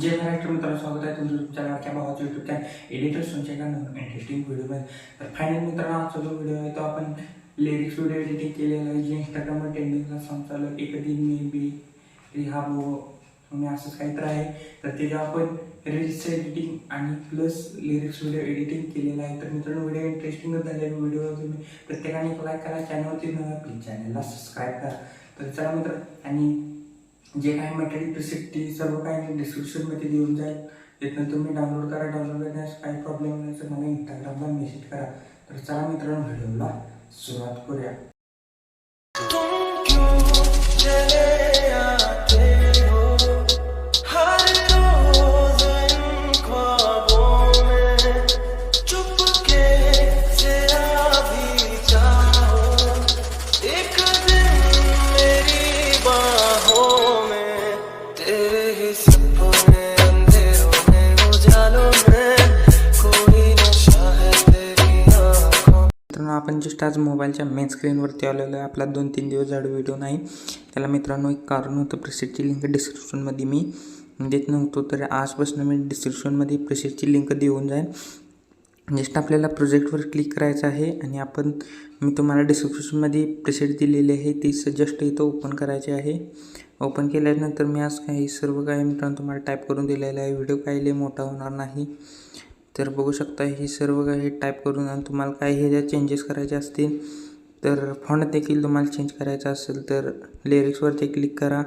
जय महाराष्ट्र मित्रांनो स्वागत आहे तुमचं तुमच्या लाडक्या भावाचं युट्यूब चॅनल एडिटर नवीन इंटरेस्टिंग व्हिडिओमध्ये तर फायनल मित्रांनो आजचा जो व्हिडिओ आहे तो आपण लिरिक्स व्हिडिओ एडिटिंग केलेला आहे जे इंस्टाग्रामवर ट्रेंडिंगला सॉन्ग चालू एक दिन मे बी रिहाबो तुम्ही म्हणजे असंच काहीतरी आहे. तर त्याच्या आपण रील्स एडिटिंग आणि प्लस लिरिक्स व्हिडिओ एडिटिंग केलेलं आहे. तर मित्रांनो व्हिडिओ इंटरेस्टिंगच झाले व्हिडिओ तुम्ही प्रत्येकाने लाईक करा. चॅनलवरती नव्या प्लीज चॅनलला सबस्क्राईब करा. तर चला मित्र आणि जे काही मटेरियल प्रिसेट ती सर्व काही डिस्क्रिप्शनमध्ये देऊन जाईल. तिथनं तुम्ही डाउनलोड करा डाउनलोड करण्यास काही प्रॉब्लेम नाही. तर मला इंस्टाग्रामला मेसेज करा. तर चला मित्रांनो व्हिडिओला सुरुवात करूया. आपण जस्ट आज मोबाईलच्या मेन स्क्रीनवरती आलेलो आहे. आपला दोन तीन दिवस झाड व्हिडिओ नाही. त्याला मित्रांनो एक कारण होतं. प्रेसिटची लिंक डिस्क्रिप्शनमध्ये मी देत नव्हतो. तर आजपासून मी डिस्क्रिप्शनमध्ये प्रेसिटची लिंक देऊन जाईन. जस्ट आपल्याला प्रोजेक्टवर क्लिक करायचं आहे आणि आपण मी तुम्हाला डिस्क्रिप्शनमध्ये प्रिसेट दिलेली आहे. ती जस्ट इथं ओपन करायची आहे. ओपन केल्यानंतर मी आज काही सर्व काही मित्रांनो तुम्हाला टाईप करून दिलेलं आहे. व्हिडिओ काही लय मोठा होणार नाही. तर बघू शकता ही सर्व काही टाईप करून आणि तुम्हाला काही ह्याच्यात चेंजेस करायचे असतील तर फॉन्ट देखील तुम्हाला चेंज करायचा असेल तर लिरिक्सवरती क्लिक करा.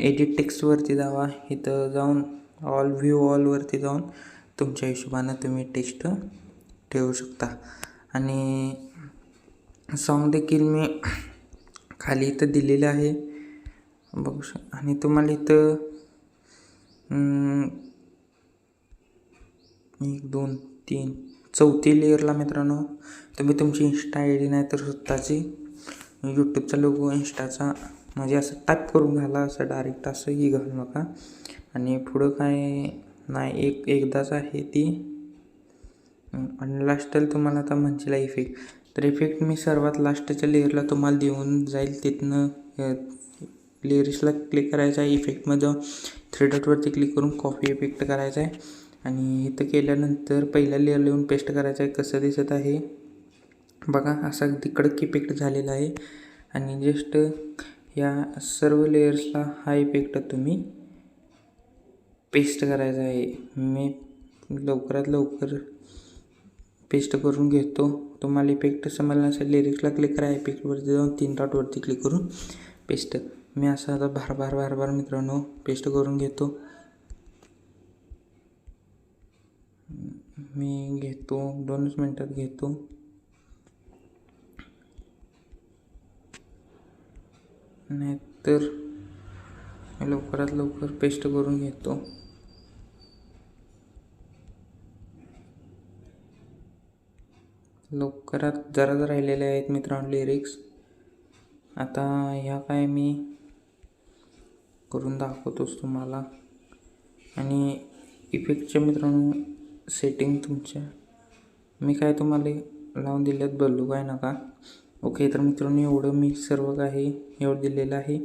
एडिट टेक्स्टवरती जावा. इथं जाऊन ऑल व्ह्यू ऑलवरती जाऊन तुमच्या हिशोबानं तुम्ही टेक्स्ट ठेवू शकता. आणि सॉन्ग देखील मी खाली इथं दिलेलं आहे. बघू शक आणि तुम्हाला इथं एक दोन तीन. चौथी लेअरला मित्रांनो तुम्ही तुमची इन्स्टा आय डी नाही तर स्वतःची यूट्यूबचा लोगो इन्स्टाचा म्हणजे असं टाईप करून घाला असं डायरेक्ट असंही घालू नका. आणि पुढं काय नाही एक एकदाच आहे ती. आणि लास्टला तुम्हाला आता म्हणशीला इफेक्ट तर इफेक्ट मी सर्वात लास्टच्या लेअरला तुम्हाला देऊन जाईल. तिथनं लेअर्सला क्लिक करायचं आहे. इफेक्टमध्ये जाऊन थ्री डॉटवरती क्लिक करून कॉफी इफेक्ट करायचा आहे. आणि इथं केल्यानंतर पहिल्या लेअर येऊन पेस्ट करायचं आहे कसं दिसत आहे? बघा असा अगदी कडक इफेक्ट झालेला आहे. आणि जस्ट या सर्व लेयर्सला हा इफेक्ट तुम्ही पेस्ट करायचा आहे. मी लवकरात लवकर पेस्ट करून घेतो. तुम्हाला इफेक्ट समजला नसेल लिरिक्सला क्लिक करा. इफेक्टवरती जाऊन तीन डॉटवरती क्लिक करून पेस्ट मी असं आता भार भार भार भार मित्रांनो पेस्ट करून घेतो. मी घेतो दोनच मिनटात घेतो. नाहीतर लवकरात लवकर पेस्ट करून घेतो. लवकरात जरा राहिलेले आहेत मित्रांनो लिरिक्स आता ह्या काय मी करून दाखवतोच तुम्हाला. आणि इफेक्टच्या मित्रांनो सेटिंग तुमच्या. मी काय तुम्हाला लावून दिल्यात बोललो काय नका. ओके तर मित्रांनो एवढं मी सर्व काही एवढं दिलेलं आहे.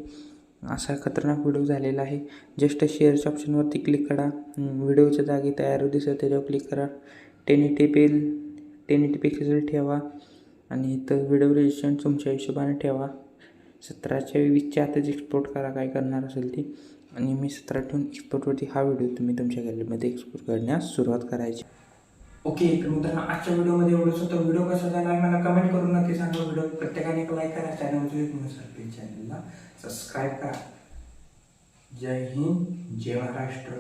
असा खतरनाक व्हिडिओ झालेला आहे. जस्ट शेअरच्या ऑप्शनवरती क्लिक करा. व्हिडिओच्या जागी तयार दिसत त्याच्यावर क्लिक करा. टेन एटी पेल टेन एटी पिक्सेल ठेवा. आणि इथं व्हिडिओ रेजिस्ट्रेशन तुमच्या हिशोबाने ठेवा. सतराच्या वीसच्या आताच एक्सपोर्ट करा काय करणार असेल ती. आणि मी सतरा ठेवून एक्सपोर्टवरती हा व्हिडिओ तुम्ही तुमच्या गॅलरीमध्ये एक्सपोर्ट करण्यास सुरुवात करायची. ओके तर मित्रांनो आजच्या व्हिडिओमध्ये एवढंच. होतं व्हिडिओ कसा झाला मला कमेंट करून नक्की सांगा. व्हिडिओ प्रत्येकाने एक लाईक करा चॅनलवर चॅनलला सबस्क्राईब करा. जय हिंद जय महाराष्ट्र.